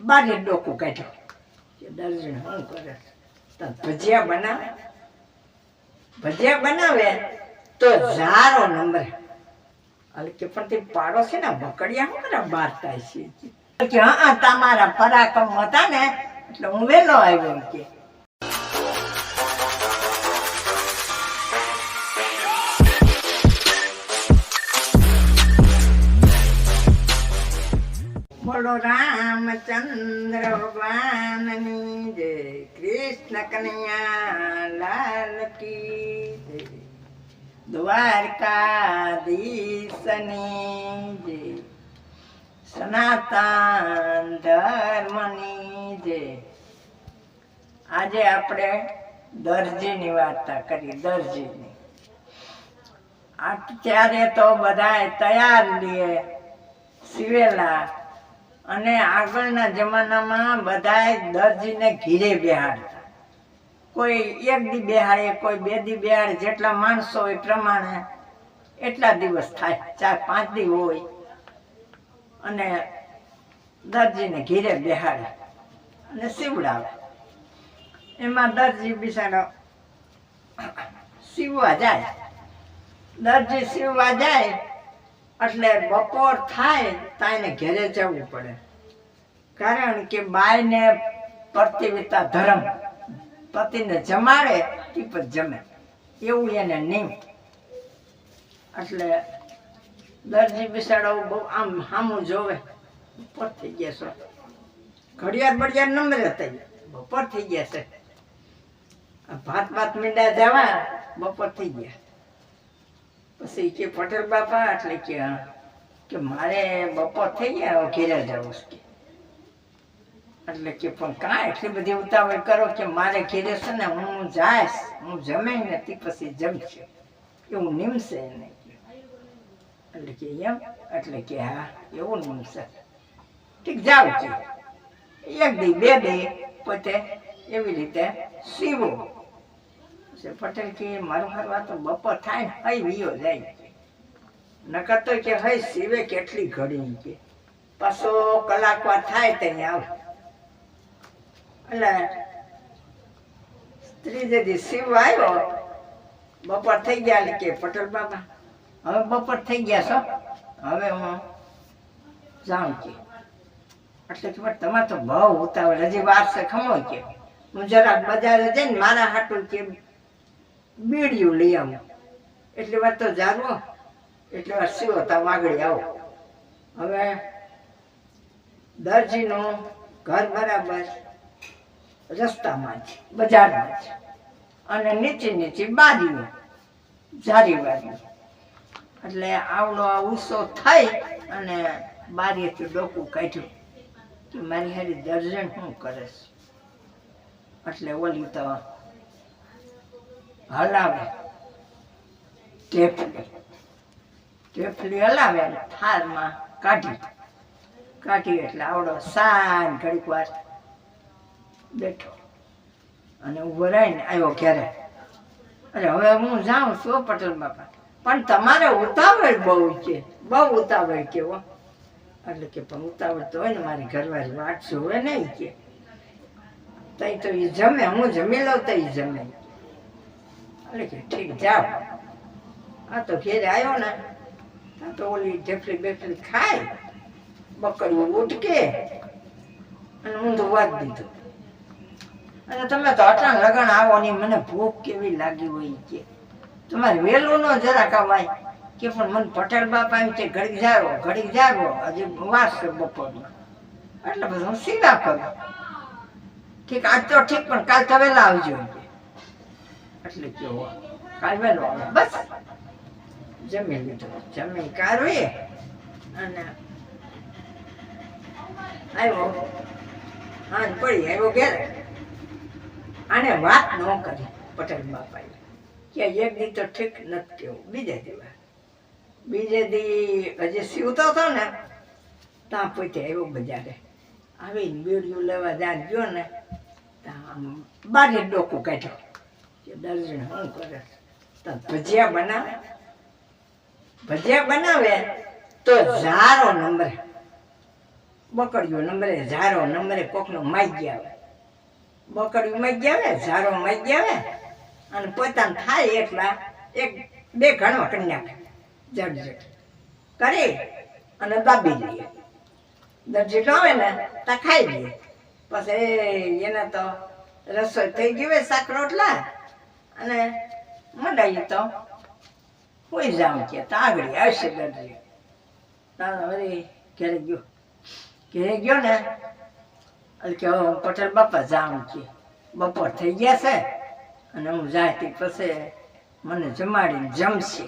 બારે ડોકું કાઢ્યો. કે શું કરે? ભજીયા બનાવે. ભજીયા બનાવે તો ઝારો નંબર. કે પણ તે પાડો છે ને, બકડિયા શું કરે બાર છે? કે, હા તમારા પરાક્રમ હતા ને, એટલે હું વેલો આવ્યો એમ કે. બોલો રામચંદ્ર ભગવાનની જય કૃષ્ણ કનૈયા લાલ કી જય દ્વારકાધીશની જય સનાતન ધર્મની જય આજે આપણે દરજીની વાર્તા કરી દરજીની. અત્યારે તો બધા તૈયાર લે સિવેલા અને આગળના જમાનામાં બધાય દરજીને ઘીરે બેહાડતા કોઈ એક દી બેહાડે, કોઈ બે દી બેહાડે, જેટલા માણસો હોય પ્રમાણે એટલા દિવસ થાય, ચાર, પાંચ દી હોય. અને દરજીને ઘીરે બેહાડે અને સીવડાવે. એમાં દરજી બિસાડો સીવવા જાય. દરજી સીવવા જાય એટલે બપોર થાય તો એને ઘેરે જવું પડે. કારણ કે બાયને પ્રતિવિતા ધર્મ. પતિને જમાડે એ પછી જમે. એવું એને નહીં. એટલે દરજી બિસાડો બહુ આમ સામું જોવે. બપોર થઈ ગયા છો. ઘડિયાળ બડિયાળ નંબરે થઈ બપોર થઈ ગયા છે. ભાત ભાત મીંડા જવા, બપોર થઈ ગયા. પછી કે પટેલ બાપા એટલે કે કે મારે બપોર થઈ ગયા ઘેરે જવું કે એટલે કે પણ કાંઈ એટલી બધી ઉતાવળ કરો કે મારે ઘેરે છે ને હું જાઈશ, હું જમે નથી, પછી જમશે. એવું નિમશે એને એટલે કે એમ, એટલે કે હા, એવું નિમશે. ઠીક જાવ છે એક દી, બે દી પોતે એવી રીતે સીવો. પટેલ કે મારું હરવા તો બપોર થાય ને હઈ વિયો જાય. નકર તો કે હઈ શિવે કેટલી ઘડી કે. પાછો કલાક વાર થાય ત્યાં આવ. એટલે સ્ત્રી જે શિવ આવ્યો, બપોર થઈ ગયા કે પટેલ બાબા, હવે બપોર થઈ ગયા છો? હવે હું જાઉં કે. એટલે કે તમારે તો બહુ ઉતાવળ, હજી વાર છે ખમો કે. હું જરાક બજારે જઈને મારા હાટું કે બીડિયું લઈ આવું. એટલી વાર તો જાણો એટલે વાર શું હતા વાગડી આવો. હવે દરજીનું ઘર બરાબર રસ્તામાં છે, બજારમાં છે. અને નીચે નીચે બારીઓ જારી બારી એટલે આવડો આ ઉસો થઈ અને બારીએથી ડોકું કાઢ્યું કે મારી હારી દર્જન શું કરે એટલે ઓલી તો હલાવે. ટેપલી ટેપલી હલાવે અને થારમાં કાઢી કાઢી એટલે આવડો સાન ઘડીક વાર બેઠો. અને ઊભો રહીને આવ્યો ક્યારે અરે હવે હું જાઉં છું પટેલ બાપા. પણ તમારે ઉતાવળ બહુ છે. બહુ ઉતાવળ કેવો એટલે કે પણ ઉતાવળ તો હોય ને મારી ઘરવાળી વાટ જોવે નહીં કે. તઈ તો એ જમે, હું જમી લઉં તો એ જમે. ઠીક, જાઓ. આ તો ઘેરે આવ્યો ને, આ તો ઓલી ઢેફલી બેફલી ખાય, બકરીઓ ઉઠકે અને ઊંધું વાત દીધું. અને તમે તો અટાણ લગન આવો ને મને ભૂખ કેવી લાગી હોય કે તમારે વહેલું ન જરાક આવાય કે પણ મને પટેલ બાપા એમ છે, ઘડીક જારો ઘડીક જારો, હજી વાસ છે બપોરનો એટલે બધું સીધા કરો. ઠીક, આજ તો ઠીક, પણ કાલ તો વહેલા આવજો. એટલે કેવો? આવે. બસ. જમી લીધું. જમી કાઢવી અને આવ્યો. હા પડી આવ્યો ઘેરે. આને વાત ન કરી પટેલ બાપાએ. કે એક દી તો ઠીક નથી કેવું બીજે દિવસ. બીજે દી હજી સીવતો હતો ને, ત્યાં પોતે આવ્યો બજારે. આવીને બીડીયું લેવા જ્યાં ગયો ને, ત્યાં બારે ડોકું કાઢ્યો. કે દર્જન શું ભજીયા બનાવે. ભજીયા બનાવે તો ઝારો નંબરે બકડ્યું નંબરે, ઝારો નંબરે કોકનો માગી આવે. બકડ્યું માગી આવે, ઝારો માગી આવે અને પોતાને થાય એટલા એક, બે ઘણો કરી નાખે. જટ કરી અને દાબી દઈએ દરજી આવે ને તા ખાઈ લઈએ પછી એના તો રસોઈ થઈ ગયું હોય શાક રોટલા અને મંડાઈ તો કોઈ જાઉં કે તાગડી આવશે તારે વળી ઘરે ગયો. ઘેરે ગયો ને, એટલે કે હું પટેલ બાપા જાઉં કે બપોર થઈ ગયા છે, અને હું જાય તે પછી મને જમાડીને જમશે.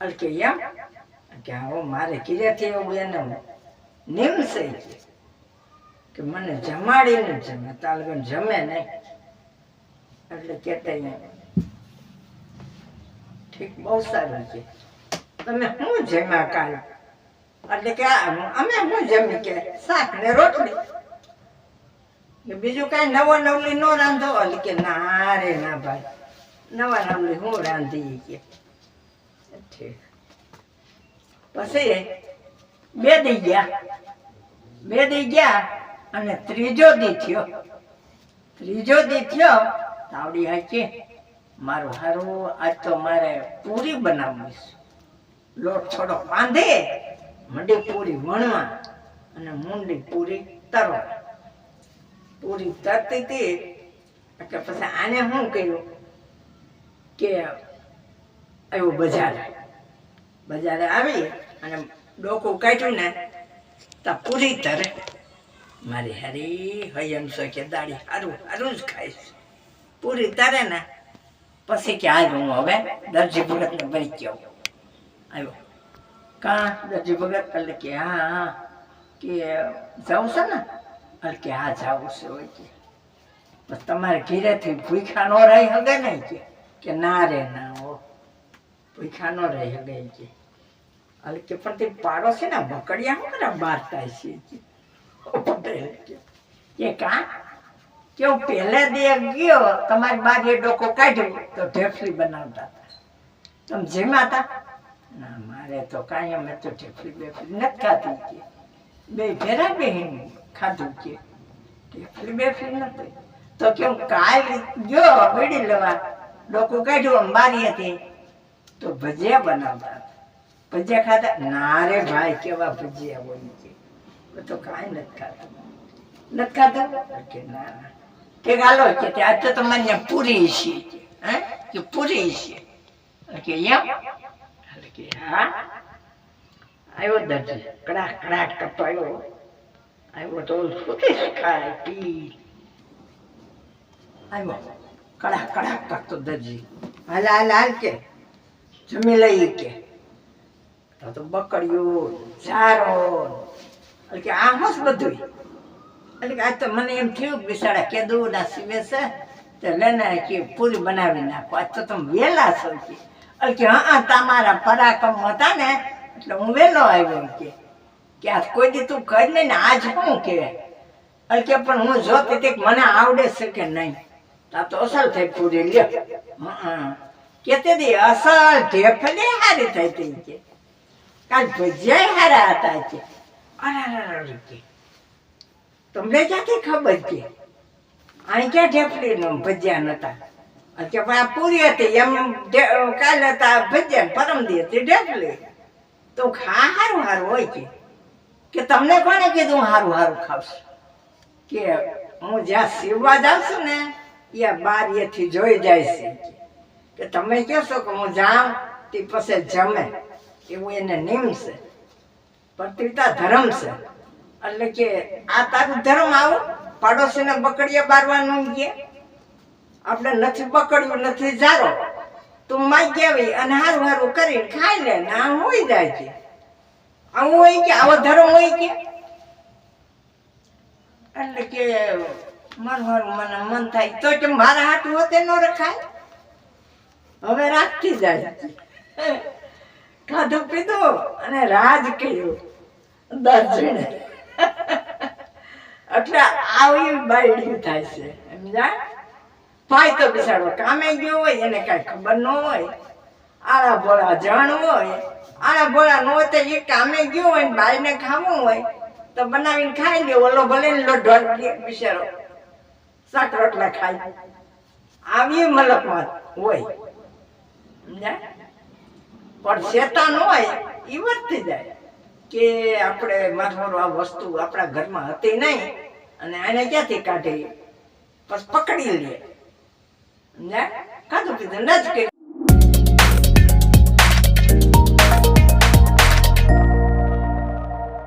એટલે કે એમ કે હવે મારે કિરેથી એવું એને નિમશે કે મને જમાડીને જમે તાલગન જમે નહીં. એટલે કહેતા ઠીક, બહુ સારું છે. તમે શું જમ્યા કાલ? એટલે કે અમે શું જમી કે? શાક ને રોટલી? બીજું કઈ નવો નવલી નો રાંધો? એટલે કે ના રે, ના ભાઈ. નવા નવલી હું રાંધી કે? ઠીક. પછી બે દી ગયા. બે દી ગયા અને ત્રીજો દી થયો. ત્રીજો દી થયો તાવડી હાચી મારું હારું, આજ તો મારે પૂરી બનાવવી છે. લોટ થોડો બાંધે, મંડી પૂરી વણવા અને મુંડી પૂરી તરવા. પૂરી તરતી હતી, એટલે પછી આને શું કર્યું કે આવ્યો બજાર. બજારે આવી અને ડોકું કાઢ્યું ને, તો પૂરી તરે. મારી હરી હૈયમ સો કે દાડી હારું હારું જ ખાઈશ પૂરી તરે ને, પછી કે આજ હું હવે દરજી ભગતને બની ગયો આવ્યો. કાં? દરજી ભગત? એટલે કે હા હા. કે જાઉં છે ને? એટલે કે હા જાવું છે, હોય કે. તમારે ઘીરેથી ભૂખા નો રહી હગે ને કે કે ના રે, ના હો. ભૂખા નો રહી હગે કે. એટલે કે પણ તે પાડો છે ને બકડિયા હું કરે બારતા છે પટેલ કે કે? કાં હું પહેલે દે ગયો, તમારી બારીએ ડોકો કાઢ્યું, તો ઢેફલી બનાવતા હતા. તમે જેમાં હતા? ના, મારે તો કાંઈ અમે તો ઢેફલી બેફલી નથી ખાતી કે. બે ભેરા બહેન ખાધું કે. ઢેફલી બેફલી નથી. તો કે હું કાલ ગયો વીડી લેવા, ડોકો કાઢ્યું અંબારી બારી હતી તો ભજીયા બનાવતા ભજીયા ખાતા ના રે ભાઈ, કેવા ભજીયા બોલી છે. તો કાંઈ નથી ખાતું. નથી ખાતા? કે ના. કે ગાલો કે આ તો તમને પૂરી છે, હે? કે પૂરી છે. કે એમ? કે હા. આવ્યો દરજી કડાક કડાક કપાયો આવ્યો. તો સુતી શકાય પી. આવ્યો. કડાક કડાક કરતો દરજી. હાલ હાલ હાલ કે. જમી લઈ કે. તો બકડ્યું ચારો. કે આ જ બધું એટલે આ તો મને એમ થયું બિસાડા કેદું ના સીવે છે તો લેને કે પૂરી બનાવી નાખો આ તો તમે વહેલા છો કે એટલે કે હા તમારા પરાક્રમ હતા ને એટલે હું વહેલો આવ્યો એમ કે કે આ કોઈ દી તું કરી નહીં ને આજ શું કે એટલે કે પણ હું જોતી હતી મને આવડે છે કે નહીં આ તો અસલ થઈ પૂરી લ્યો હા કે દી અસલ ઢેફલી હારી થઈ હતી કે કાલ ભજીયા હારા હતા કે અરે કે તમને ક્યાંથી ખબર કે? અહીં ક્યાં ઢેફલી નો ભજીયા નતા? કે આ પૂરી હતી, એમ કાલે હતા ભજીયા પરમ દી હતી ઢેફલી તો ખા હારું હારું હોય કે? કે તમને કોણે કીધું હારું હારું ખાવશું? કે હું જ્યાં સીવવા જાઉં છું ને બાર બારીએથી જોઈ જાય છે કે. તમે કહેશો કે હું જાઉં, તે પછી જમે. એવું એને નિયમ છે. પતિતા ધર્મ છે. એટલે કે આ તારું ધર્મ આવું. પાડોશીને બકડીએ બારવાનું કે આપણે નથી બકડ્યું, નથી જારો. તું માગી આવી અને હારું હારું કરીને ખાઈ લે ને આ હોય જાય છે. આવું હોય કે, આવો ધર્મ હોય કે. એટલે કે મારું હારું મને મન થાય. તો કે મારા હાટું હોતે ન રખાય. હવે રાખતી જાય. ખાધું પીધું અને રાજ કહ્યું દર્જણે એટલે આવી બાયડી થાય છે, સમજાય? ભાઈ તો બિચારો કામે ગયો હોય, એને કાંઈ ખબર ન હોય. આળા ભોળા જાણ હોય. આળા ભોળા ન હોય તો એ કામે ગયો હોય ને બાઈને ખાવું હોય, તો બનાવીને ખાઈ લે, ઓલો ભલે ને લો ઢોળ બિચારો. સાત રોટલા ખાય. આવી મલકમાં હોય. સમજ્યા? પણ શેતાન હોય એ વધતી જાય કે આપણે માથાનો આ વસ્તુ આપણા ઘરમાં હતી નહીં. અને આને ક્યાંથી કાઢે? પછી પકડી લે. કાધું કીધું પીધું ન જ કે.